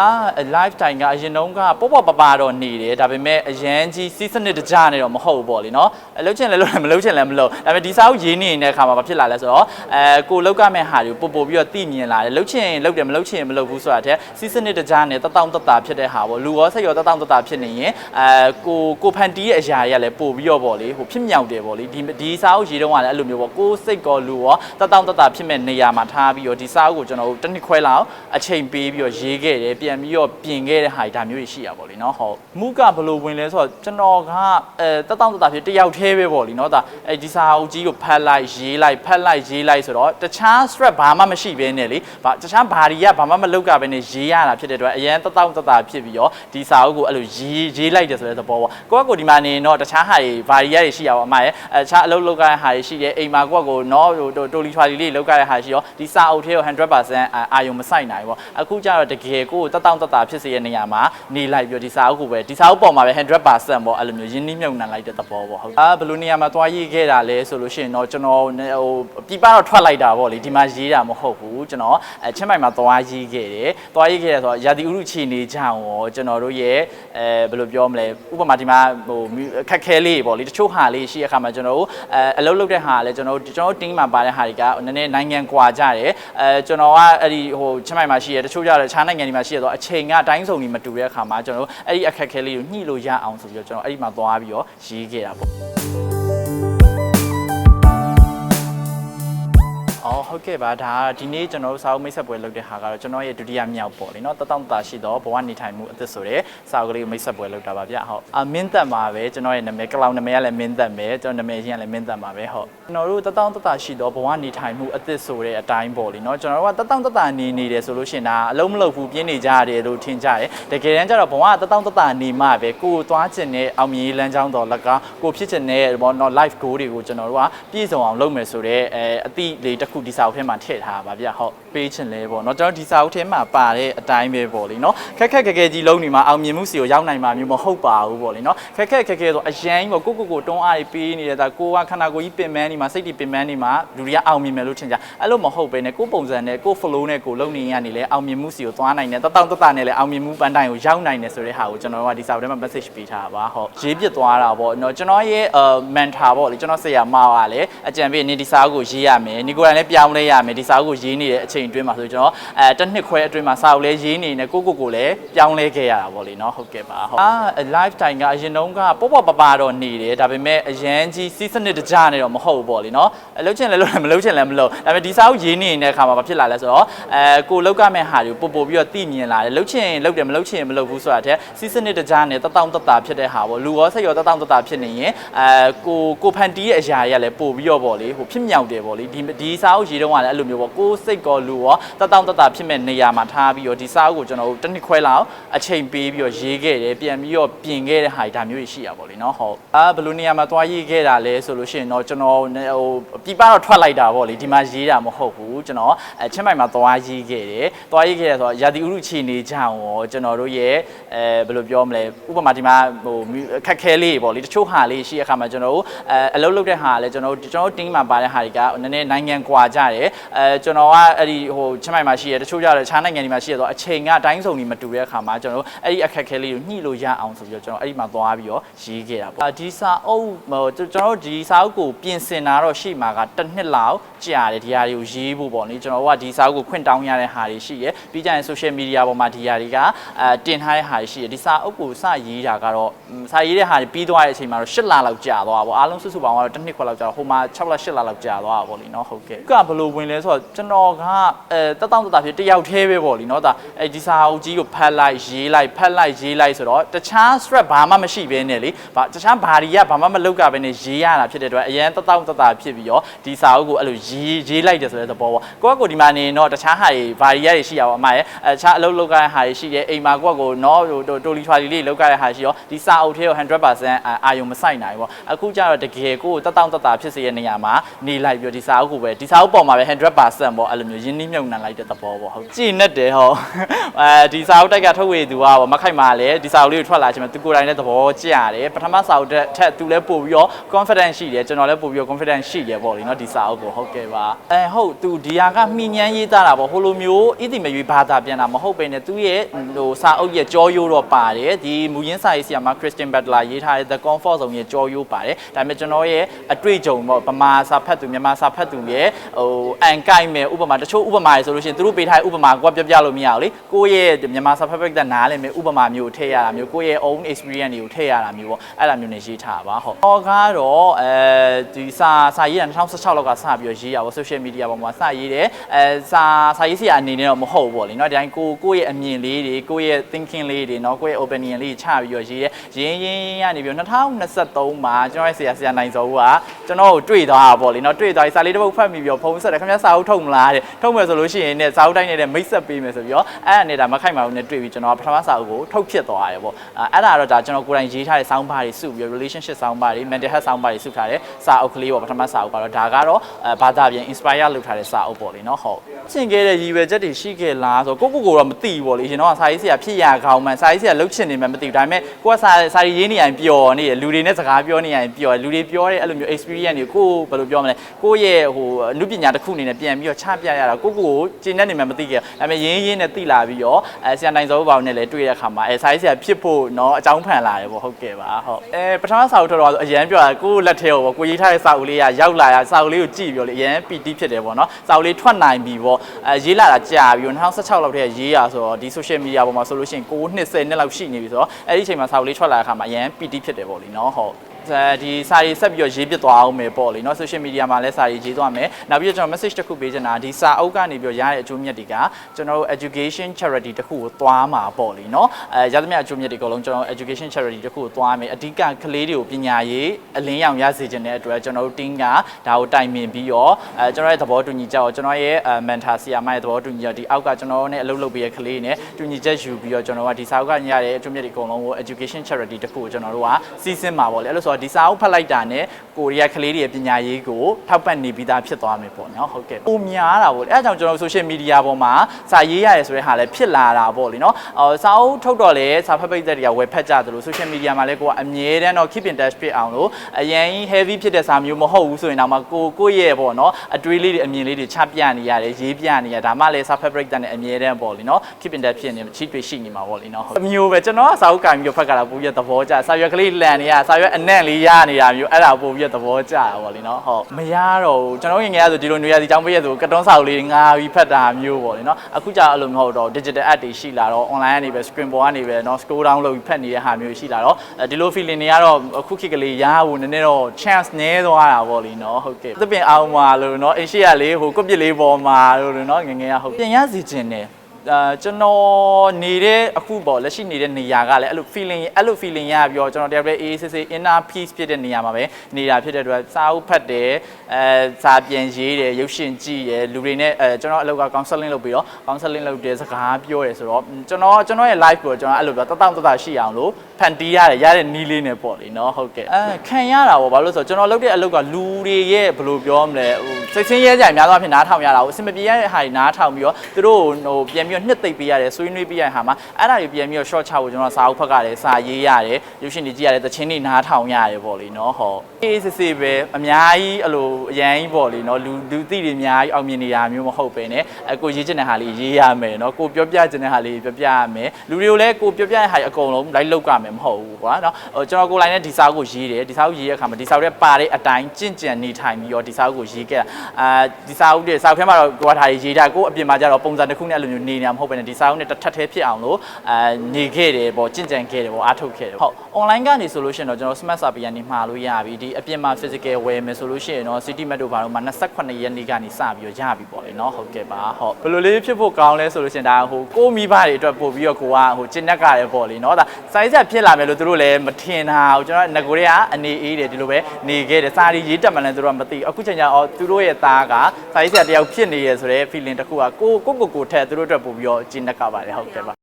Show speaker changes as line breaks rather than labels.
အာ live time ကအရင်တုန်းကပေါ့ပေါ့ပါပါတော့နေတယ်ဒါပေမဲ့အရန်ကြီးစီးစနစ်တကြနေတော့မဟုတ်ပေါ့လေနော်အလုပ်ချင်လည်းလုပ်တယ်မလုပ်ချင်လည်းမလုပ်ဒါပေမဲ့ဒီစာအုပ်ရေးနေတဲ့အခါမှာဘာဖြစ်လာလဲဆိုတော့အဲကိုလောက်ကမဲ့ဟာတွေပို့ပို့ပြီးတော့သိမြင်လာတယ်လုပ်ချင်လုပ်တယ်မလုပ်ချင်မလုပ်ဘူးဆိုတာတဲ့စီးစနစ်တကြနေတတောင့်တတာဖြစ်တဲ့ဟာပေါ့လူရောဆက်ရောတတောင့်တတာဖြစ်နေရင်အဲကိုကိုဖန်တီးရဲ့အရာတွေကလည်းပို့ပြီးတော့ပေါ့လေဟိုဖြစ်မြောက်တယ်ပေါ့လေဒီဒီစာအုပ်ရေးတုန်းကလည်းအဲ့လိုမျိုးပေါ့ကိုစိတ်ကောလူရောတတောင့်တတာဖြစ်မဲ့နေရာမှာထားပြီးတော့ဒီစာအုပ်ကိုကျွန်တော်တို့တစ်နှစ်ခွဲလောက်အချိန်ပေးပြီးတော့ရေးခဲ့တယ်ပြန်ပြီးတော့ပြင်ခဲ့တဲ့ဟာဒါမျိုးတွေရှိရပါဗောလေနော်ဟုတ်မူကဘယ်လိုဝင်လဲဆိုတော့ကျွန်တော်ကအဲတက်တောင့်တတာဖြစ်တယောက်သေးပဲဗောလေနော်ဒါအဲဒီစာအုပ်ကြီးကိုဖတ်လိုက်ရေးလိုက်ဖတ်လိုက်ရေးလိုက်ဆိုတော့တခြား stress ဘာမှမရှိဘဲနဲ့လေဘာတခြားဘာတွေကဘာမှမလုပ်ကြဘဲနဲ့ရေးရတာဖြစ်တဲ့အတွက်အရန်တက်တောင့်တတာဖြစ်ပြီးတော့ဒီစာအုပ်ကိုအဲ့လိုရေးရေးလိုက်တယ်ဆိုတဲ့သဘောပေါ့ကိုကကိုဒီမှာနေတော့တခြားဟာတွေဘာတွေရရှိရပါအမရဲ့တခြားအလုပ်လုပ်ကြတဲ့ဟာတွေရှိတယ်အိမ်မှာကိုကကိုနော်တိုလီထွာလီလေးလုပ်ကြတဲ့ဟာရှိရောဒီစာအုပ်သေးကို100%အာယုံမဆိုင်နိုင်ဘူးပေါ့အခုကျတော့တကယ်ကိုတတောင့်တတာဖြစ်စေတဲ့နေရာမှာနေလိုက်ပြီးဒီစာအုပ်ကိုပဲဒီစာအုပ်ပေါ်မှာပဲ100%ပေါ့အဲ့လိုမျိုးရင်းနှီးမြုပ်နှံလိုက်တဲ့သဘောပေါ့ဟုတ်အာဘယ်လိုနေရာမှာသွားရေးခဲ့တာလဲဆိုလို့ရှိရင်တော့ကျွန်တော်ဟိုပြပတော့ထွက်လိုက်တာပေါ့လေဒီမှာရေးတာမဟုတ်ဘူးကျွန်တော်အချင်းမိုင်မှာသွားရေးခဲ့တယ်သွားရေးခဲ့တယ်ဆိုတော့ရာသီဥတုချီနေကြအောင်ရောကျွန်တော်တို့ရဲ့အဲဘယ်လိုပြောမလဲဥပမာဒီမှာဟိုခက်ခဲလေးပေါ့လေတချို့ဟာလေးရှိရခါမှာကျွန်တော်တို့အဲအလုပ်လုပ်တဲ့ဟာလည်းကျွန်တော်တို့ကျွန်တော်တို့တင်းမှာပါတဲ့ဟာတွေကနည်းနည်းနိုင်ငံကွာကြတယ်အဲကျွန်တော်ကအဲ့ဒီဟိုချင်းမိုင်မှာရှိရတချို့ကြတယ်ခြားနိုင်ငံတွေမှာရှိရတော့အချိန်ကအတိုင်းစုံကြီးမတူတဲ့အခါမှာကျွန်တော်တို့အဲ့ဒီအခက်ခဲလေးကိုညှိလို့ရအောင်ဆိုပြီးတော့ကျွန်တော်အဲ့ဒီမှာသွားပြီးတော့ရေးခဲ့တာပေါ့ အောင်ဟုတ်ကဲ့ပါဒါဒီနေ့ကျွန်တော်တို့စာအုပ်မိတ်ဆက်ပွဲလုပ်တဲ့ဟာကတော့ကျွန်တော်ရဲ့ဒုတိယမြောက်ပေါ့လေနော်တတောင့်တာရှိတော့ဘဝနေထိုင်မှုအသစ်ဆိုတဲ့စာအုပ်ကလေးမိတ်ဆက်ပွဲလုပ်တာပါဗျဟုတ်အမင်းသက်ပါပဲကျွန်တော်ရဲ့နာမည်ကလောင်နာမည်ကလည်းမင်းသက်ပဲကျွန်တော်နာမည်ရင်းကလည်းမင်းသက်ပါပဲဟုတ်ကျွန်တော်တို့တတောင့်တာရှိတော့ဘဝနေထိုင်မှုအသစ်ဆိုတဲ့အတိုင်းပေါ့လေနော်ကျွန်တော်တို့ကတတောင့်တာနေနေတယ်ဆိုလို့ရှင်ဒါအလုံးမလုံးဘူးပြင်းနေကြရတယ်လို့ထင်ကြတယ်တကယ်တမ်းကျတော့ဘဝကတတောင့်တာနေမှပဲကိုယ်သွားခြင်းနဲ့အောင်မြင်လမ်းကြောင်းတော်လကားကိုဖြစ်ခြင်းနဲ့ပေါ့နော် life goal တွေကိုကျွန်တော်တို့ကပြည့်စုံအောင်လုပ်မယ်ဆိုတော့အဲအတိလေးတစ်ခုဒီစာအုပ်ထဲမှာထည့်ထားပါဗျဟုတ်ပေးခြင်းလဲပေါ့နော်ကျွန်တော်ဒီစာအုပ်ထဲမှာပါတဲ့အတိုင်းပဲပေါ့လေနော်ခက်ခက်ခက်ခဲကြီးလုံးနေမှာအောင်မြင်မှုစီကိုရောက်နိုင်မှာမျိုးမဟုတ်ပါဘူးပေါ့လေနော်ခက်ခက်ခက်ခဲဆိုအရန်ကိုကိုကိုကိုတွန်းအားတွေပေးနေတဲ့ဒါကိုကခန္ဓာကိုယ်ကြီးပင်ပန်းနေမှာစိတ်တွေပင်ပန်းနေမှာလူတွေကအောင်မြင်မယ်လို့ထင်ကြအဲ့လိုမဟုတ်ပဲねကိုပုံစံနဲ့ကို flow နဲ့ကိုလုံနေရနေလဲအောင်မြင်မှုစီကိုသွားနိုင်တယ်တတောင့်တတနဲ့လဲအောင်မြင်မှုပန်းတိုင်ကိုရောက်နိုင်တယ်ဆိုတဲ့ဟာကိုကျွန်တော်တို့ကဒီစာအုပ်ထဲမှာ message ပေးထားတာပါဟုတ်ရေးပြသွားတာပေါ့နော်ကျွန်တော်ရဲ့ mentor ပေါ့လေကျွန်တော်ဆရာမကလည်းအကြံပေးနေဒီစာအုပ်ကိုရေးရမယ်နီကိုယ်တိုင်လည်းပြောင်းလဲရမယ်ဒီစာအုပ်ကိုရေးနေတဲ့အချိန်အတွင်းမှာဆိုကျွန်တော်အဲတစ်နှစ်ခွဲအတွင်းမှာစာအုပ်လည်းရေးနေနေကိုကိုကိုလည်းပြောင်းလဲခဲ့ရတာပေါ့လေနော်ဟုတ်ကဲ့ပါဟုတ်အာ live time ကအရင်တုန်းကပေါ့ပေါ့ပပတော့နေတယ်ဒါပေမဲ့အရန်ကြီးစီးစနစ်တကြနေတော့မဟုတ်ဘူးပေါ့လေနော်အလုပ်ချင်လဲလုပ်တယ်မလုပ်ချင်လဲမလုပ်ဒါပေမဲ့ဒီစာအုပ်ရေးနေတဲ့အခါမှာဘာဖြစ်လာလဲဆိုတော့အဲကိုလောက်ကမဲ့ဟာတွေကိုပို့ပို့ပြီးတော့သိမြင်လာတယ်လုပ်ချင်လုပ်တယ်မလုပ်ချင်မလုပ်ဘူးဆိုတာတဲ့စီးစနစ်တကြနေတတောင့်တတာဖြစ်တဲ့ဟာပေါ့လူရောစိတ်ရောတတောင့်တတာဖြစ်နေရင်အဲကိုကိုဖန်တီးရဲ့အရာတွေကလည်းပို့ပြီးတော့ပေါ့လေဟိုဖြစ်မြောက်တယ်ပေါ့လေဒီဒီစာအုပ်ရေးတုန်းကလည်းအဲ့လိုမျိုးပေါ့ကိုစိတ်ကောလူရောတတောင့်တတာဖြစ်မဲ့နေရာမှာထားပြီးတော့ဒီစာအုပ်ကိုကျွန်တော်တို့တစ်နှစ်ခွဲလောက်အချိန်ပေးပြီးတော့ရေးခဲ့တယ်ပြန်ပြီးတော့ပြင်ခဲ့တဲ့ဟာဒါမျိုးတွေရှိရပါဘောလေနော်ဟုတ်အာဘယ်လိုနေရာမှာသွားရေးခဲ့တာလဲဆိုလို့ရှိရင်တော့ကျွန်တော်ဟိုပြပတော့ထွက်လိုက်တာပေါ့လေဒီမှာရေးတာမဟုတ်ဘူးကျွန်တော်အချင်းမိုင်မှာသွားရေးခဲ့တယ်သွားရေးခဲ့ရဆိုတော့ရာသီဥတုချီနေကြအောင်ရောကျွန်တော်တို့ရဲ့အဲဘယ်လိုပြောမလဲဥပမာဒီမှာဟိုခက်ခဲလေးပေါ့လေတချို့ဟာလေးရှိရခါမှာကျွန်တော်တို့အဲအလုပ်လုပ်တဲ့ဟာလည်းကျွန်တော်တို့ကျွန်တော်တို့တင်းမှာပါတဲ့ဟာတွေကနည်းနည်းနိုင်ငံကွာကြတယ်အဲကျွန်တော်ကအဲ့ဒီဟိုချင်းမိုင်မှာရှိရတချို့ကြတယ်ခြားနိုင်ငံတွေမှာရှိရတော့အချိန်ကအတိုင်းစုံကြီးမတူတဲ့အခါမှာကျွန်တော်တို့အဲ့ဒီအခက်ခဲလေးကိုညှိလို့ရအောင်ဆိုပြီးတော့ကျွန်တော်အဲ့ဒီမှာသွားပြီးတော့ရေးခဲ့တာပေါ့ဒီစာအုပ်ဟိုကျွန်တော်တို့ဒီစာအုပ်ကိုပြင်ဆင်တာတော့ရှိမှာကတစ်နှစ်လောက်ကြာတယ်ဒီဟာတွေကိုရေးဖို့ပေါ့လေကျွန်တော်တို့ကဒီစာအုပ်ကိုခွင့်တောင်းရတဲ့ဟာတွေရှိရပြီးကြရင် social media ပေါ်မှာဒီဟာတွေကအဲတင်ထားတဲ့ဟာတွေရှိရဒီစာအုပ်ကိုစရေးတာကတော့စာရေးတဲ့ဟာတွေပြီးသွားတဲ့အချိန်မှာတော့၈လလောက်ကြာသွားတာပေါ့အားလုံးစုစုပေါင်းကတော့တစ်နှစ်ခွက်လောက်ကြာတော့ဟိုမှာ6လ8လလောက်ကြာသွားတာပေါ့လေနော်ဟုတ်ကဲ့ကဘယ်လိုဝင်လဲဆိုတော့ကျွန်တော်ကအဲတတောင့်တတာဖြစ်တယောက်သေးပဲပေါ့လေနော်ဒါအဲဒီစာအုပ်ကြီးကိုဖတ်လိုက်ရေးလိုက်ဖတ်လိုက်ရေးလိုက်ဆိုတော့တခြား stress ဘာမှမရှိဘဲနဲ့လေဘာတခြားဘာတွေကဘာမှမလုပ်ကြဘဲနဲ့ရေးရတာဖြစ်တဲ့အတွက်အရန်တတောင့်တတာဖြစ်ပြီးတော့ဒီစာအုပ်ကိုအဲ့လိုရေးရေးလိုက်တယ်ဆိုတဲ့သဘောပေါ့ကိုကကိုဒီမှာနေတော့တခြားဟာတွေဘာတွေရတွေရှိရပါအမရဲ့အဲတခြားအလုပ်လုပ်ကြတဲ့ဟာတွေရှိတယ်အိမ်မှာကိုကကိုနော်ဟိုတိုလီထွာလီလေးလုပ်ကြတဲ့ဟာရှိရောဒီစာအုပ်ထဲကို100%အာယုံမဆိုင်နိုင်ဘူးပေါ့အခုကျတော့တကယ်ကိုတတောင့်တတာဖြစ်စေတဲ့နေရာမှာနေလိုက်ပြီးတော့ဒီစာအုပ်ကိုပဲဒီစာအုပ်အုပ်ပေါ်မှာပဲ100%ပေါ့အဲ့လိုမျိုးရင်းနှီးမြုပ်နှံလိုက်တဲ့သဘောပေါ့ဟုတ်ကြည်နဲ့တယ်ဟုတ်အဲဒီစာအုပ်တိုက်ကထုတ်ဝေသူကပေါ့မခိုက်မှာလည်းဒီစာအုပ်လေးကိုထွက်လာချင်းမှာသူကိုယ်တိုင်လည်းသဘောကျရတယ်ပထမစာအုပ်တက်ထက်သူလည်းပို့ပြီးတော့ confidence ရှိတယ်ကျွန်တော်လည်းပို့ပြီးတော့ confidence ရှိတယ်ပေါ့လေနော်ဒီစာအုပ်ကိုဟုတ်ကဲ့ပါအဲဟုတ်သူဒီဟာကမှီညမ်းရေးသားတာပေါ့ဟိုလိုမျိုးဣတိမရွေးဘာသာပြန်တာမဟုတ်ပဲねသူရဲ့ဟိုစာအုပ်ရဲ့ကြောရိုးတော့ပါတယ်ဒီမူရင်းစာရေးဆရာမ Christian Butler ရေးထားတဲ့ The Comfort Zone ရဲ့ကြောရိုးပါတယ်ဒါပေမဲ့ကျွန်တော်ရဲ့အတွေ့အကြုံပေါ့ဗမာစာဖတ်သူမြန်မာစာဖတ်သူရဲ့ဟိုအန်ကိုက်မဲ့ဥပမာတချို့ဥပမာတွေဆိုလို့ရှိရင်သူတို့ပေးထားတဲ့ဥပမာကိုကပြောပြလို့မရဘူးလေကိုယ့်ရဲ့မြန်မာစာဖတ်ဖတ်တဲ့နားလည်မဲ့ဥပမာမျိုးကိုထည့်ရတာမျိုးကိုယ့်ရဲ့ own experience တွေကိုထည့်ရတာမျိုးပေါ့အဲ့လိုမျိုးနဲ့ရေးထားတာပါဟုတ်ဟောကတော့အဲဒီစာစာရေးတာ2016လောက်ကစပြီးတော့ရေးရပါ social media ပေါ်မှာစရေးတယ်အဲစာစာရေးဆရာအနေနဲ့တော့မဟုတ်ဘူးပေါ့လေเนาะဒီတိုင်းကိုကိုယ့်ရဲ့အမြင်လေးတွေကိုယ့်ရဲ့ thinking လေးတွေเนาะကိုယ့်ရဲ့ opinion လေးချပြီးတော့ရေးတယ်ရင်းရင်းရင်းကနေပြီးတော့2023မှာကျွန်တော်ရဲ့ဆရာဆရာနိုင်စောဦးကကျွန်တော်ကိုတွေ့သွားတာပေါ့လေเนาะတွေ့သွားပြီးစာလေးတစ်ပုဒ်ဖတ်ပြီးပြီးတော့ ဖုန်းဆက်တယ်ခင်ဗျာစာအုပ်ထုတ်မလားတဲ့ထုတ်မယ်ဆိုလို့ရှိရင်ねစာအုပ်တိုင်းနဲ့မိတ်ဆက်ပေးမယ်ဆိုပြီးတော့အဲ့အနေဒါမခိုက်မှာဘူးနဲ့တွေ့ပြီးကျွန်တော်ကပထမစာအုပ်ကိုထုတ်ဖြစ်သွားတယ်ပေါ့အဲ့ဒါတော့ဒါကျွန်တော်ကိုယ်တိုင်ရေးထားတဲ့စောင်းပါးတွေစုပြီးတော့ relationship စောင်းပါးတွေ mental health စောင်းပါးတွေစုထားတဲ့စာအုပ်ကလေးပေါ့ပထမစာအုပ်ကတော့ဒါကတော့အဲဘာသာပြန် inspire လုပ်ထားတဲ့စာအုပ်ပေါ့လေเนาะဟုတ်ရှင်းခဲ့တဲ့ရည်ရွယ်ချက်တွေရှိခဲ့လားဆိုတော့ကိုကိုကိုတော့မသိဘူးပေါ့လေရှင်တော့စာရေးဆရာဖြစ်ရကောင်းမှန်စာရေးဆရာလှုပ်ချင်နေမှမသိဘူးဒါပေမဲ့ကိုကစာစာရေးနေရင်ပျော်နေတယ်လူတွေနဲ့စကားပြောနေရင်ပျော်လူတွေပြောတဲ့အဲ့လိုမျိုး experience တွေကိုဘယ်လိုပြောမလဲကိုရဲ့ဟိုအမှုပ ညာတစ်ခုအနေနဲ့ပြန်ပြီးတော့ချပြရတာကိုကိုကိုကျင်းနေနေမှမသိခဲ့ဒါပေမဲ့ရင်းရင်းနဲ့သိလာပြီးတော့အဲဆရာနိုင်စောဘောင်နဲ့လည်းတွေ့ရတဲ့အခါမှာအဲစာရေးဆရာဖြစ်ဖို့เนาะအကြောင်းဖန်လာတယ်ပေါ့ဟုတ်ကဲ့ပါဟုတ်အဲပထမစာအုပ်ထွက်တော့အရန်ပြောတာကိုလက်ထဲကိုပေါ့ကိုရေးထားတဲ့စာအုပ်လေးကရောက်လာရစာအုပ်လေးကိုကြည့်ပြီးတော့လေအရန်ပီတိဖြစ်တယ်ပေါ့နော်စာအုပ်လေးထွက်နိုင်ပြီပေါ့အဲရေးလာတာကြာပြီးတော့2016လောက်တည်းကရေးရဆိုတော့ဒီ social media ပေါ်မှာဆိုလို့ရှိရင်9နှစ်10နှစ်လောက်ရှိနေပြီဆိုတော့အဲ့ဒီအချိန်မှာစာအုပ်လေးထွက်လာတဲ့အခါမှာအရန်ပီတိဖြစ်တယ်ပေါ့လေနော်ဟုတ် ဒီစာရေးဆက်ပြီးတော့ရေးပြသွားအောင်မယ်ပေါ့လေเนาะ social media မှာလည်းစာရေးရေးသွားမယ်နောက်ပြီးတော့ကျွန်တော် message တစ်ခုပေးချင်တာဒီစာအုပ်ကနေပြီးတော့ရတဲ့အကျိုးမြတ်တွေကကျွန်တော်တို့ education charity တစ်ခုကိုသွားမှာပေါ့လေเนาะအဲရသမျှအကျိုးမြတ်တွေအကုန်လုံးကျွန်တော် education charity တစ်ခုကိုသွားမယ်အဓိကကလေးတွေကိုပညာရေးအလင်းရောင်ရစေခြင်းတဲ့အတွက်ကျွန်တော်တို့ team ကဒါကိုတိုင်ပင်ပြီးတော့အဲကျွန်တော်ရဲ့သဘောတူညီချက်ကိုကျွန်တော်ရဲ့ mentor ဆရာမရဲ့သဘောတူညီချက်ဒီအောက်ကကျွန်တော်နဲ့အလုပ်လုပ်ပေးတဲ့ကလေးနဲ့တူညီချက်ယူပြီးတော့ကျွန်တော်ကဒီစာအုပ်ကရတဲ့အကျိုးမြတ်တွေအကုန်လုံးကို education charity တစ်ခုကိုကျွန်တော်တို့ကစီစဉ်မှာပေါ့လေအဲ့လိုဆို ုတော့ဒီစာအုပ်ဖတ်လိုက်တာနဲ့ကိုရီးယားကလေးတွေရဲ့ပညာရေးကိုထောက်ပံ့နေပြီးသားဖြစ်သွားမယ်ပေါ့နော်ဟုတ်ကဲ့ပုံများတာပေါ့လေအဲဒါကြောင့်ကျွန်တော် social media ပေါ်မှာစာရေးရတယ်ဆိုတဲ့ဟာလည်းဖြစ်လာတာပေါ့လေနော်အော်စာအုပ်ထုတ်တော့လေစာဖတ်ပိတ်သက်တွေကဝယ်ဖတ်ကြသလို social media မှာလည်းကိုကအမြဲတမ်းတော့ keep in touch ဖြစ်အောင်လို့အရင် heavy ဖြစ်တဲ့စာမျိုးမဟုတ်ဘူးဆိုရင်တော့မှကိုကိုရဲ့ပေါ့နော်အတွေးလေးတွေအမြင်လေးတွေချပြနေရတယ်ရေးပြနေရဒါမှလည်းစာဖတ်ပိတ်သက်နဲ့အမြဲတမ်းပေါ့လေနော် keep in touch ဖြစ်နေချစ်တွေ့ရှိနေမှာပေါ့လေနော်ဟုတ်အမျိုးပဲကျွန်တော်ကစာအုပ်ကင်ပြီးဖတ်ကြတာပူရသဘောကျစာရွက်ကလေးလန်နေရစာရွက်အနံ့န်လေးရနေတာမျိုးအဲ့ဒါပို့ပြီးသဘောကျတာပေါ့လေနော်ဟုတ်မရတော့ဘူးကျွန်တော်ငငယ်ရဆိုဒီလိုနေရာစီចောင်းပေးရဆိုကတွန်းစာအုပ်လေးငါပြီးဖတ်တာမျိုးပေါ့လေနော်အခုကြာအဲ့လိုမဟုတ်တော့ digital app တွေရှိလာတော့ online ကနေပဲ screen ပေါ်ကနေပဲနော် scroll down လုပ်ပြီးဖတ်နေတဲ့ဟာမျိုးရှိလာတော့ဒီလို feeling တွေကတော့အခုခေတ်ကလေးရဖို့နည်းနည်းတော့ chance နည်းသွားတာပေါ့လေနော်ဟုတ်ကဲ့သပင်အောင်မှာလို့နော်အင်ရှိရလေးဟိုကွပ်ပစ်လေးပေါ်မှာလို့နော်ငငယ်ရဟုတ်ပြင်ရစီခြင်းတယ် အာကျွန်တော်နေတဲ့အခုပေါ့လက်ရှိနေတဲ့နေရာကလည်းအဲ့လို feeling အဲ့လို feeling ရပြီးတော့ကျွန်တော်တကယ်ပဲအေးဆေးဆေး inner peace ဖြစ်တဲ့နေရာမှာပဲနေတာဖြစ်တဲ့အတွက်စာအုပ်ဖတ်တယ်အဲစာပြန်ရေးတယ်ရုပ်ရှင်ကြည့်ရယ်လူတွေနဲ့အဲကျွန်တော်အလုပ်က counseling လုပ်ပြီးတော့ counseling လုပ်တယ်စကားပြောတယ်ဆိုတော့ကျွန်တော်ကျွန်တော်ရဲ့ life ကိုကျွန်တော်အဲ့လိုပြောတတောင့်တတရှိအောင်လို့ဖန်တီးရတယ်ရတဲ့နီးလေးနဲ့ပေါ့လေနော်ဟုတ်ကဲ့အဲခံရတာပေါ့ဘာလို့လဲဆိုတော့ကျွန်တော်လုပ်တဲ့အလုပ်ကလူတွေရဲ့ဘယ်လိုပြောမလဲဟိုစိတ်ဆင်းရဲကြများသောအားဖြင့်နားထောင်ရတာကိုအဆင်မပြေရတဲ့ဟာတွေနားထောင်ပြီးတော့သူတို့ဟိုပြန်ပြီးတော့နှစ်သိပ်ပေးရတယ်ဆွေးနွေးပေးရတဲ့ဟာမှာအဲ့ဒါတွေပြန်ပြီးတော့ short ချဖို့ကျွန်တော်စာအုပ်ဖတ်ရတယ်စာရေးရတယ်ရုပ်ရှင်တွေကြည့်ရတယ်သချင်းတွေနားထောင်ရတယ်ပေါ့လေနော်ဟုတ်အေးစစ်စစ်ပဲအများကြီးအဲ့လိုအရန်ကြီးပေါ့လေနော်လူလူသိတွေအများကြီးအောင်မြင်နေတာမျိုးမဟုတ်ပဲねအကိုရေးချင်တဲ့ဟာလေးရေးရမယ်နော်ကိုပြောပြချင်တဲ့ဟာလေးပြောပြရမယ်လူတွေကိုလည်းကိုပြောပြတဲ့ဟာတွေအကုန်လုံးလိုက်လောက်ကြမယ်မဟုတ်ဘူးကွာနော်ဟိုကျွန်တော်ကိုလိုင်းနဲ့ဒီစာအုပ်ကိုရေးတယ်ဒီစာအုပ်ရေးရတဲ့အခါမှာဒီစာအုပ်ရဲ့ပါတဲ့အတိုင်းကြင့်ကြံနေထိုင်ပြီးတော့ဒီစာအုပ်ကိုရေးခဲ့တာအာဒီစာအုပ်တွေစာအုပ်ထဲမှာတော့ကိုကထားရေးတာကိုအပြင်မှာကျတော့ပုံစံတစ်ခုနဲ့အဲ့လိုမျိုးနေနေတာမဟုတ်ဘဲနဲ့ဒီစာအုပ်နဲ့တစ်ထပ်သေးဖြစ်အောင်လို့အာနေခဲ့တယ်ပေါ့ကြင့်ကြံခဲ့တယ်ပေါ့အားထုတ်ခဲ့တယ်ဟုတ် online ကနေဆိုလို့ရှိရင်တော့ကျွန်တော် smart survey ကနေမှာလို့ရပြီဒီအပြင်မှာ physical ဝယ်မယ်ဆိုလို့ရှိရင်တော့ city map တို့ဘာလို့မှာ28ရက်နေ့ကနေစပြီးတော့ရပြီပေါ့လေနော်ဟုတ်ကဲ့ပါဟုတ်ဘယ်လိုလေးဖြစ်ဖို့ကောင်းလဲဆိုလို့ရှိရင်ဒါဟိုကိုမိဘတွေအတွက်ပို့ပြီးတော့ကိုကဟိုကျင့်တတ်ကြတယ်ပေါ့လေနော်ဒါ size ဖြစ်လာမယ်လို့သူတို့လည်းမထင်တာဟိုကျွန်တော်ငကိုတွေကအနေအေးတယ်ဒီလိုပဲနေခဲ့တယ်စာရီရေးတက်မှလည်းသူတို့ကမသိအခုချိန်ကျတော့သူတို့ရဲ့သားက size တယောက်ဖြစ်နေရဆိုတဲ့ feeling တစ်ခုကကိုကိုကိုကိုထက်သူတို့အတွက်ပို့ပြီးတော့ကျင့်တတ်ကြပါတယ်ဟုတ်ကဲ့ပါ